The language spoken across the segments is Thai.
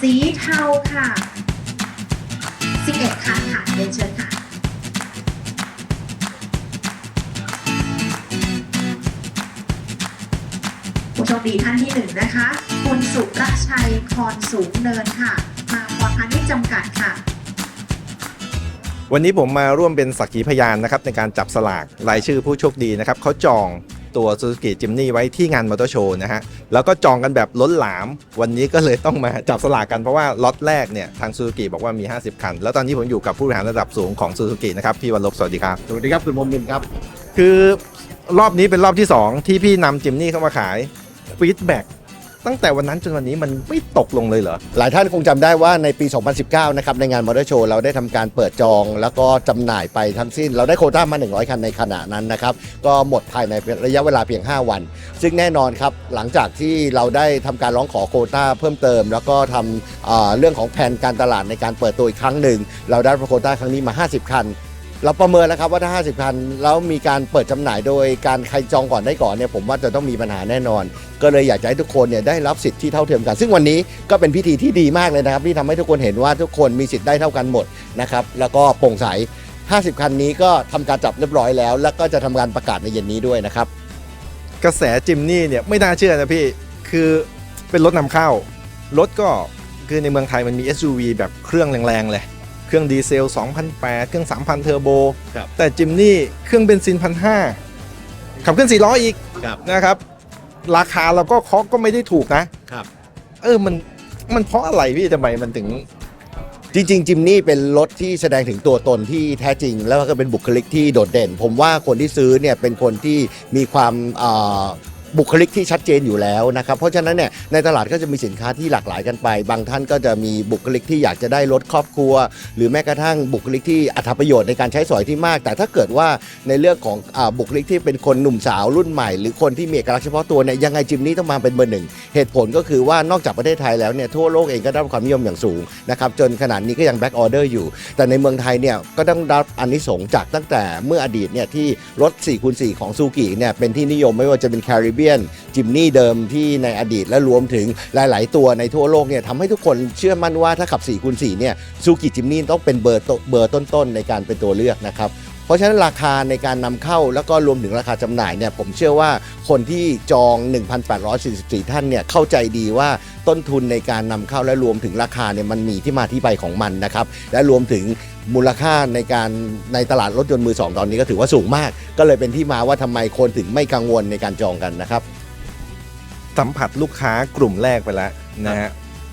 สีเทาค่ะ 11คันค่ะเรียนเชิญค่ะผู้โชคดีท่านที่หนึ่งนะคะ คุณสุรชัยพรสูงเนินค่ะ มาพรพาณิชย์จำกัดค่ะ วันนี้ผมมาร่วมเป็นสักขีพยานนะครับในการจับสลากรายชื่อผู้โชคดีนะครับเขาจอง ตัว Suzuki Jimny ไว้ที่งานมอเตอร์โชว์นะฮะ แล้วก็จองกันแบบล้นหลาม วันนี้ก็เลยต้องมาจับสลากกันเพราะว่าล็อตแรกเนี่ย ทาง Suzuki บอกว่ามี 50 คัน แล้วตอนนี้ผมอยู่กับผู้บริหารระดับสูงของ Suzuki นะครับ พี่วันลบสวัสดีครับ สวัสดีครับ คุณมมินครับ คือรอบนี้เป็นรอบที่ 2 ที่พี่นำจิมนี่เข้ามาขายฟีดแบ็ก ตั้งแต่วันนั้นจนวันนี้มันไม่ตกลงเลยเหรอ หลายท่านคงจำได้ว่าในปี 2019 นะครับ ในงานมอเตอร์โชว์เราได้ทำการเปิดจองแล้วก็จำหน่ายไปทั้งสิ้น เราได้โควต้ามา 100 คันในขณะนั้นนะครับ ก็หมดภายในระยะเวลาเพียง 5 วัน ซึ่งแน่นอนครับ หลังจากที่เราได้ทำการร้องขอโควต้าเพิ่มเติม แล้วก็ทำเอ่อเรื่องของแผนการตลาดในการเปิดตัวอีกครั้งหนึ่ง เราได้โควต้าครั้งนี้มา 50 คัน เราประเมินแล้วครับว่าถ้า 50 คัน แล้วมีการเปิดจำหน่ายโดยการใครจองก่อนได้ก่อนเนี่ยผมว่าจะต้องมีปัญหาแน่นอน ก็เลยอยากจะให้ทุกคนเนี่ยได้รับสิทธิ์ที่เท่าเทียมกัน ซึ่งวันนี้ก็เป็นพิธีที่ดีมากเลยนะครับ ที่ทำให้ทุกคนเห็นว่าทุกคนมีสิทธิ์ได้เท่ากันหมดนะครับแล้วก็โปร่งใส 50 คันนี้ก็ทำการจับเรียบร้อยแล้ว แล้วก็จะทำการประกาศในเย็นนี้ด้วยนะครับ กระแสจิมนี่เนี่ยไม่น่าเชื่อนะพี่ คือเป็นรถนำเข้ารถก็คือในเมืองไทยมันมี SUV แบบเครื่องแรงๆเลย เครื่องดีเซล2008 เครื่อง 3,000 เทอร์โบ ครับ แต่จิมนี่เครื่องเบนซิน1,500ขับเคลื่อน4ล้ออีกครับ นะครับ ราคาเราก็เคาะก็ไม่ได้ถูกนะ ครับ เออมันมันเพราะอะไรพี่ทำไมมันถึง จริงๆ จิมนี่เป็นรถที่แสดงถึงตัวตนที่แท้จริง แล้วก็เป็นบุคลิกที่โดดเด่น ผมว่าคนที่ซื้อเนี่ยเป็นคนที่มีความอ่า บุคลิกที่ชัดเจนอยู่แล้วนะครับ เพราะฉะนั้นเนี่ยในตลาดก็จะมีสินค้าที่หลากหลายกันไป บางท่านก็จะมีบุคลิกที่อยากจะได้รถครอบครัว หรือแม้กระทั่งบุคลิกที่อัตประโยชน์ในการใช้สอยที่มาก แต่ถ้าเกิดว่าในเรื่องของอาบุคลิกที่เป็นคนหนุ่มสาวรุ่นใหม่ หรือคนที่มีเอกลักษณ์เฉพาะตัวเนี่ยยังไงจิมนี่ต้องมาเป็นเบอร์หนึ่งเหตุผลก็คือว่านอกจากประเทศไทยแล้วเนี่ยทั่วโลกเองก็ได้รับความนิยมอย่างสูงนะครับจนขนาดนี้ก็ยังแบ็กออเดอร์อยู่ แต่ในเมืองไทยเนี่ยก็ต้องด้รับอันนิสงจากตั้งแต่เมื่ออดีตเนี่ยที่รถ4คูณ4ของซูกิเนี่ยเป็นที่นิยมไม่ว่าจะเป็นแคริเบียนจิมนี่เดิมที่ในอดีตและรวมถึงหลาย ๆ ตัวในทั่วโลกเนี่ยทำให้ทุกคนเชื่อมั่นว่าถ้าขับ4คูณ4เนี่ยซูกิจิมนี่ต้องเป็นเบอร์ตเบอร์ต้น ๆ ในการเป็นตัวเลือกนะครับเพราะฉะนั้นราคาในการนำเข้าแล้วก็รวมถึงราคาจำหน่ายเนี่ยผมเชื่อว่าคนที่จอง 1,844 ท่านเนี่ยเข้าใจดีว่าต้นทุนในการนำเข้าและรวมถึงราคาเนี่ยมันมีที่มาที่ไปของมันนะครับและรวมถึง มูลค่าในการในตลาดรถยนต์มือสองตอนนี้ก็ถือว่าสูงมาก ก็เลยเป็นที่มาว่าทำไมคนถึงไม่กังวลในการจองกันนะครับ สัมผัสลูกค้ากลุ่มแรกไปแล้วนะฮะ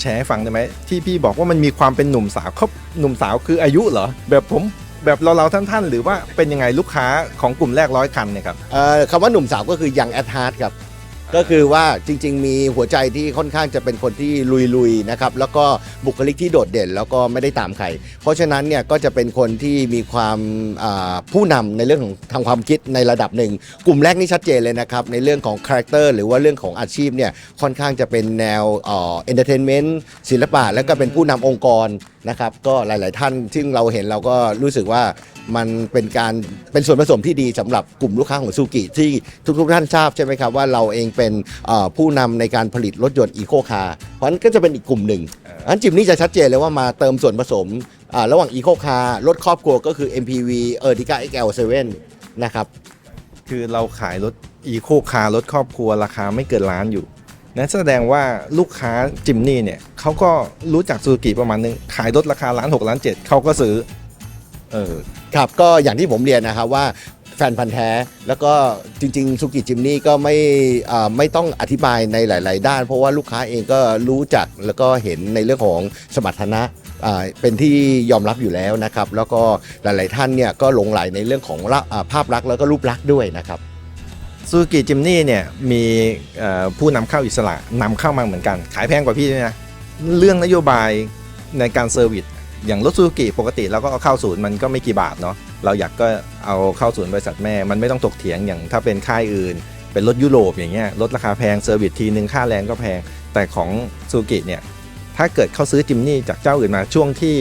แชร์ให้ฟังได้ไหมที่พี่บอกว่ามันมีความเป็นหนุ่มสาวเขาหนุ่มสาวคืออายุเหรอ แบบผมแบบเราเราๆท่านๆ หรือว่าเป็นยังไงลูกค้าของกลุ่มแรกร้อยคันเนี่ยครับเอ่อคำว่าหนุ่มสาวก็คือยังแอดฮาร์ดครับ ก็คือว่าจริง ๆ มีหัวใจที่ค่อนข้างจะเป็นคนที่ลุยๆนะครับแล้วก็บุคลิกที่โดดเด่นแล้วก็ไม่ได้ตามใครเพราะฉะนั้นเนี่ยก็จะเป็นคนที่มีความอ่าผู้นำในเรื่องของทางความคิดในระดับหนึ่ง กลุ่มแรกนี่ชัดเจนเลยนะครับในเรื่องของคาแรคเตอร์หรือว่าเรื่องของอาชีพเนี่ยค่อนข้างจะเป็นแนวเอนเตอร์เทนเมนต์ศิลปะแล้วก็เป็นผู้นำองค์กรนะครับก็หลาย ๆ ท่านที่เราเห็นเราก็รู้สึกว่า มันเป็นการเป็นส่วนผสมที่ดีสำหรับกลุ่มลูกค้าของซูกิที่ทุกๆท่านทราบใช่ไหมครับว่าเราเองเป็นผู้นำในการผลิตรถยนต์อีโคคาร์เพราะนั้นก็จะเป็นอีกกลุ่มหนึ่งอันจิมนี่จะชัดเจนเลยว่ามาเติมส่วนผสมระหว่างอีโคคาร์รถครอบครัวก็คือ MPV Ertiga XL7 นะครับคือเราขายรถอีโคคาร์รถครอบครัวราคาไม่เกินล้านอยู่นั่นแสดงว่าลูกค้าจิมนี่เนี่ยเขาก็รู้จักซูซูกิประมาณนึง ขายรถราคาล้านหกล้านเจ็ดเขาก็ซื้อ เออ ครับก็อย่างที่ผมเรียนนะครับว่าแฟนพันธ์แท้ แล้วก็จริงๆซูกิจิมนี่ก็ไม่อ่าไม่ต้องอธิบายในหลาย ๆ ด้าน เพราะว่าลูกค้าเองก็รู้จักแล้วก็เห็นในเรื่องของสมรรถนะอ่าเป็นที่ยอมรับอยู่แล้วนะครับ แล้วก็หลาย ๆ ท่านเนี่ยก็หลงไหลในเรื่องของละอ่าภาพลักษณ์แล้วก็รูปลักษณ์ด้วยนะครับ ซูซูกิจิมนี่เนี่ยมีเอ่อผู้นำเข้าอิสระนำเข้ามาเหมือนกัน ขายแพงกว่าพี่ด้วยนะ เรื่องนโยบายในการเซอร์วิส อย่างรถซูซูกิปกติเราก็เอาเข้าศูนย์มันก็ไม่กี่บาทเนาะเราอยากก็เอาเข้าศูนย์บริษัทแม่ มันไม่ต้องตกเถียงอย่างถ้าเป็นค่ายอื่น เป็นรถยุโรปอย่างเงี้ยรถราคาแพงเซอร์วิสทีนึงค่าแรงก็แพงแต่ของซูซูกิเนี่ยถ้าเกิดเขาซื้อจิมนี่จากเจ้าอื่นมาช่วงที่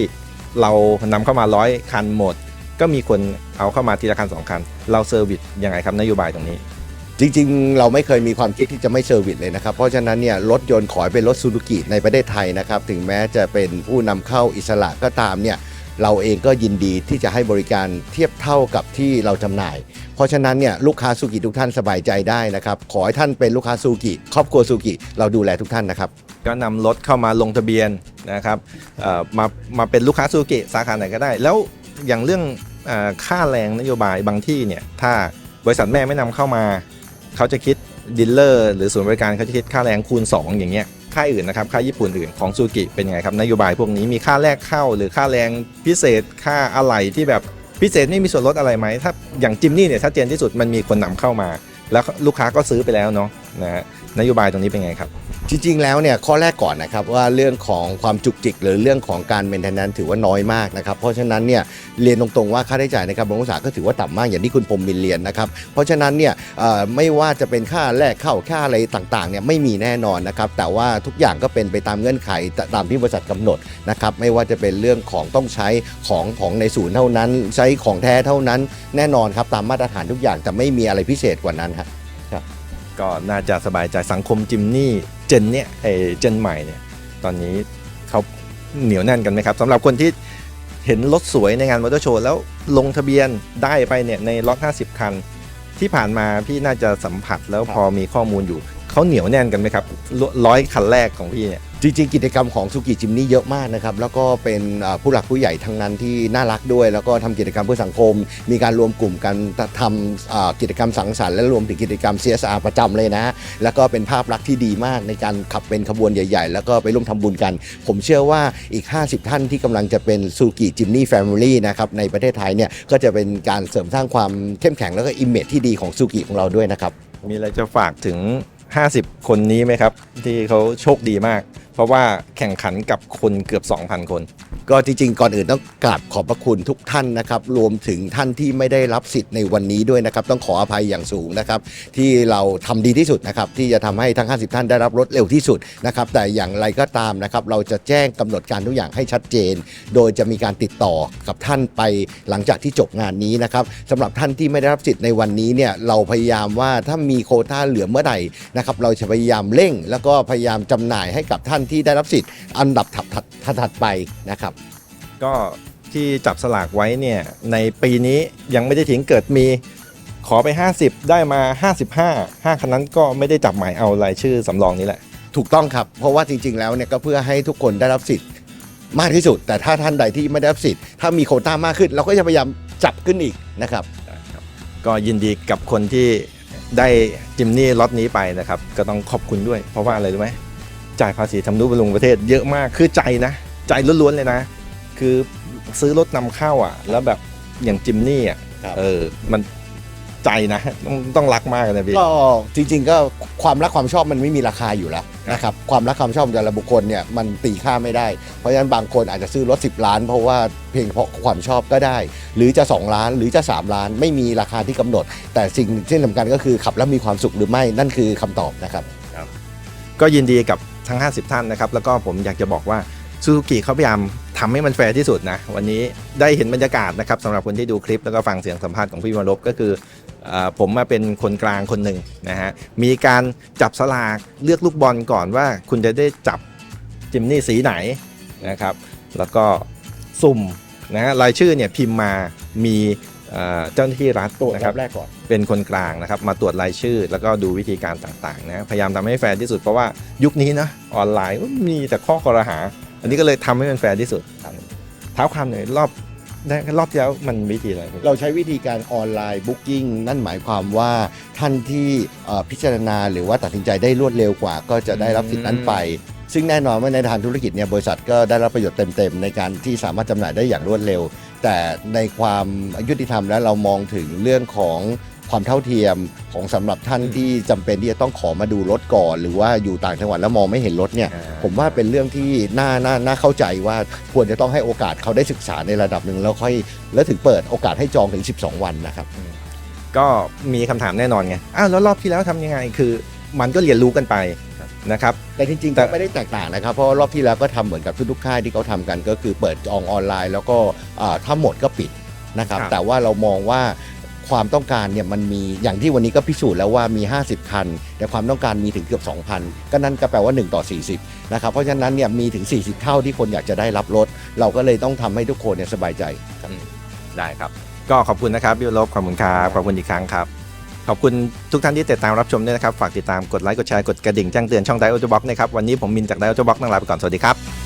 เรานำเข้ามาร้อยคันหมด ก็มีคนเอาเข้ามาทีละคันสองคัน เราเซอร์วิสยังไงครับนโยบายตรงนี้ จริงๆ เราไม่เคยมีความคิดที่จะไม่เซอร์วิสเลยนะครับ เพราะฉะนั้นเนี่ยรถยนต์ขอเป็นรถซูซูกิในประเทศไทยนะครับ ถึงแม้จะเป็นผู้นำเข้าอิสระก็ตามเนี่ยเราเองก็ยินดีที่จะให้บริการเทียบเท่ากับที่เราจำหน่าย เพราะฉะนั้นเนี่ยลูกค้าซูกิทุกท่านสบายใจได้นะครับ ขอให้ท่านเป็นลูกค้าซูกิครอบครัวซูกิเราดูแลทุกท่านนะครับ ก็นำรถเข้ามาลงทะเบียนนะครับมามาเป็นลูกค้าซูกิสาขาไหนก็ได้ แล้วอย่างเรื่องค่าแรงนโยบายบางที่เนี่ยถ้าบริษัทแม่ไม่นำเข้ามา เขาจะคิดดีลเลอร์หรือศูนย์บริการเขาจะคิดค่าแรงคูณ 2 อย่างเงี้ยค่ายอื่นนะครับค่ายญี่ปุ่นอื่นของซูกิเป็นยังไงครับนโยบายพวกนี้มีค่าแรกเข้า หรือค่าแรงพิเศษค่าอะไหล่ที่แบบพิเศษไม่มีส่วนลดอะไรไหมถ้าอย่างจิมนี่เนี่ยชัดเจนที่สุดมันมีคนนำเข้ามา แล้วลูกค้าก็ซื้อไปแล้วเนาะนะฮะนโยบายตรงนี้เป็นไงครับ จริงๆ แล้วเนี่ยข้อแรกก่อนนะครับว่าเรื่องของความจุกจิก หรือเรื่องของการเมนเทนแนนถือว่าน้อยมากนะครับเพราะฉะนั้นเนี่ยเรียนตรงๆว่าค่าใช้จ่ายในการบำรุงรักษาก็ถือว่าต่ำมากอย่างที่คุณพรมมินเรียนนะครับเพราะฉะนั้นเนี่ยไม่ว่าจะเป็นค่าแรกเข้าค่าอะไรต่างๆเนี่ยไม่มีแน่นอนนะครับแต่ว่าทุกอย่างก็เป็นไปตามเงื่อนไขตามที่บริษัทกำหนดนะครับไม่ว่าจะเป็นเรื่องของต้องใช้ของของในศูนย์เท่านั้น ใช้ของแท้เท่านั้นแน่นอนครับตามมาตรฐานทุกอย่างแต่ไม่มีอะไรพิเศษกว่านั้นครับก็น่าจะสบายใจสังคมจิมนี่ เจนเนี่ยไอเจนใหม่เนี่ยตอนนี้เขาเหนียวแน่นกันไหมครับสำหรับคนที่เห็นรถสวยในงานมอเตอร์โชว์แล้วลงทะเบียนได้ไปเนี่ยในล็อต50 คัน ที่ผ่านมาพี่น่าจะสัมผัสแล้วพอมีข้อมูลอยู่เขาเหนียวแน่นกันไหมครับร้อยคันแรกของพี่เนี่ย จริงๆกิจกรรมของสุกิจิมนี่เยอะมากนะครับ แล้วก็เป็นผู้หลักผู้ใหญ่ทั้งนั้นที่น่ารักด้วย แล้วก็ทำกิจกรรมเพื่อสังคม มีการรวมกลุ่มกันทำกิจกรรมสังสรรค์และรวมถึงกิจกรรม CSR ประจำเลยนะ แล้วก็เป็นภาพลักษณ์ที่ดีมากในการขับเป็นขบวนใหญ่ ๆ แล้วก็ไปร่วมทำบุญกัน ผมเชื่อว่าอีก 50 ท่านที่กำลังจะเป็นสุกิจิมนี่แฟมิลี่นะครับในประเทศไทยเนี่ยก็จะเป็นการเสริมสร้างความเข้มแข็งแล้วก็อิมเมจที่ดีของสุกิของเราด้วยนะครับมีอะไรจะฝากถึง 50 คนนี้ไหมครับ ที่เขาโชคดีมาก เพราะว่าแข่งขันกับคนเกือบ 2,000 คน ก็จริงๆ ก่อนอื่นต้องกราบขอบพระคุณทุกท่านนะครับ รวมถึงท่านที่ไม่ได้รับสิทธิ์ในวันนี้ด้วยนะครับ ต้องขออภัยอย่างสูงนะครับ ที่เราทำดีที่สุดนะครับ ที่จะทำให้ทั้ง 50 ท่านได้รับรถเร็วที่สุดนะครับ แต่อย่างไรก็ตามนะครับ เราจะแจ้งกำหนดการทุกอย่างให้ชัดเจน โดยจะมีการติดต่อกับท่านไปหลังจากที่จบงานนี้นะครับสำหรับท่านที่ไม่ได้รับสิทธิ์ในวันนี้เนี่ยเราพยายามว่าถ้ามีโควต้าเหลือเมื่อใดนะครับ เราจะพยายามเร่ง แล้วก็พยายามจำหน่ายให้กับท่านที่ได้รับสิทธิ์อันดับถัดๆถัดๆไปนะครับ ก็ที่จับสลากไว้เนี่ยในปีนี้ยังไม่ได้ทิ้งเกิดมีขอไป 50 ได้มา 55 5คันนั้นก็ไม่ได้จับหมายเอารายชื่อสำรองนี้แหละ ถูกต้องครับ เพราะว่าจริง ๆ แล้วเนี่ยก็เพื่อให้ทุกคนได้รับสิทธิ์มากที่สุด แต่ถ้าท่านใดที่ไม่ได้รับสิทธิ์ถ้ามีโควต้ามากขึ้น เราก็จะพยายามจับขึ้นอีกนะครับ ก็ยินดีกับคนที่ได้จิมนี่ล็อตนี้ไปนะครับ ก็ต้องขอบคุณด้วย เพราะว่าอะไรรู้ไหม จ่ายภาษีทำนุบำรุงประเทศเยอะมากคือใจนะ ใจล้วนๆเลยนะ คือซื้อรถนำเข้าอะ แล้วแบบอย่างจิมนี่อะครับ เออมันใจนะต้องต้องรักมากนะพี่ ก็จริงๆก็ความรักความชอบมันไม่มีราคาอยู่แล้วนะครับความรักความชอบของแต่ละบุคคลเนี่ยมันตีค่าไม่ได้ เพราะฉะนั้นบางคนอาจจะซื้อรถ 10 ล้าน เพราะว่าเพียงเพราะความชอบก็ได้ หรือจะ 2 ล้านหรือจะ 3 ล้าน ไม่มีราคาที่กำหนด แต่สิ่งที่สำคัญก็คือขับแล้วมีความสุขหรือไม่นั่นคือคำตอบนะครับ ก็ยินดีกับ ทั้ง 50 ท่านนะครับ แล้วก็ผมอยากจะบอกว่าซูซูกิเขาพยายามทำให้มันแฟร์ที่สุดนะ วันนี้ได้เห็นบรรยากาศนะครับสำหรับคนที่ดูคลิปแล้วก็ฟังเสียงสัมภาษณ์ของพี่วรบก็คืออผมมาเป็นคนกลางคนหนึ่งนะฮะมีการจับสลากเลือกลูกบอลก่อนว่าคุณจะได้จับจิมนี่สีไหนนะครับ แล้วก็สุ่มนะฮะรายชื่อเนี่ยพิมพ์มามี เอ่อเจ้าหน้าที่รัฐนะครับแรกก่อนเป็นคนกลางนะครับ มาตรวจรายชื่อ แล้วก็ดูวิธีการต่างๆนะพยายามทำให้แฟร์ที่สุดเพราะว่ายุคนี้นะออนไลน์ก็มีแต่ข้อคอรหา อันนี้ก็เลยทำให้มันแฟร์ที่สุดเท้าความหน่อยรอบแรกรอบที่แล้วมันวิธีอะไรพี่เราใช้วิธีการออนไลน์บุ๊กิ้งนั่นหมายความว่าท่านที่เอ่อพิจารณาหรือว่าตัดสินใจได้รวดเร็วกว่า ก็จะได้รับสิทธินั้นไป ซึ่งแน่นอนว่าในทางธุรกิจเนี่ยบริษัทก็ได้รับประโยชน์เต็มๆ ในการที่สามารถจำหน่ายได้อย่างรวดเร็ว แต่ในความยุติธรรมแล้วเรามองถึงเรื่องของความเท่าเทียมของสำหรับท่านที่จำเป็นที่จะต้องขอมาดูรถก่อน หรือว่าอยู่ต่างจังหวัดแล้วมองไม่เห็นรถเนี่ยอ่าผมว่าเป็นเรื่องที่น่าน่าน่าเข้าใจว่าควรจะต้องให้โอกาสเขาได้ศึกษาในระดับหนึ่งแล้วค่อยแล้วถึงเปิดโอกาสให้จองถึง 12 วันนะครับ ก็มีคำถามแน่นอนไงอ้าวแล้วรอบที่แล้วทำยังไงคือ มันก็เรียนรู้กันไป นะครับ แต่จริงๆแต่ ก็ไม่ได้แตกต่างนะครับ เพราะว่ารอบที่แล้วก็ทำเหมือนกับทุกๆค่ายที่เขาทำกัน ก็คือเปิดจองออนไลน์ แล้วก็อ่าถ้าหมดก็ปิดนะครับ ครับแต่ว่าเรามองว่าความต้องการเนี่ยมันมีอย่างที่วันนี้ก็พิสูจน์แล้วว่ามี 50 คัน แต่ความต้องการมีถึงเกือบ 2,000 ก็นั่นก็แปลว่า 1 ต่อ 40 นะครับ เพราะฉะนั้นเนี่ยมีถึง 40 เท่าที่คนอยากจะได้รับรถ เราก็เลยต้องทำให้ทุกคนเนี่ยสบายใจครับได้ครับ ก็ขอบคุณนะครับพี่ลบขอบคุณครับขอบคุณอีกครั้งครับ ขอบคุณทุกท่านที่ติดตามรับชมด้วยนะครับ ฝากติดตามกดไลค์กดแชร์กดกระดิ่งแจ้งเตือนช่องไดโอตบ็อกนะครับวันนี้ผมมินจากไดโอตบ็อกนั่งลาไปก่อนสวัสดีครับ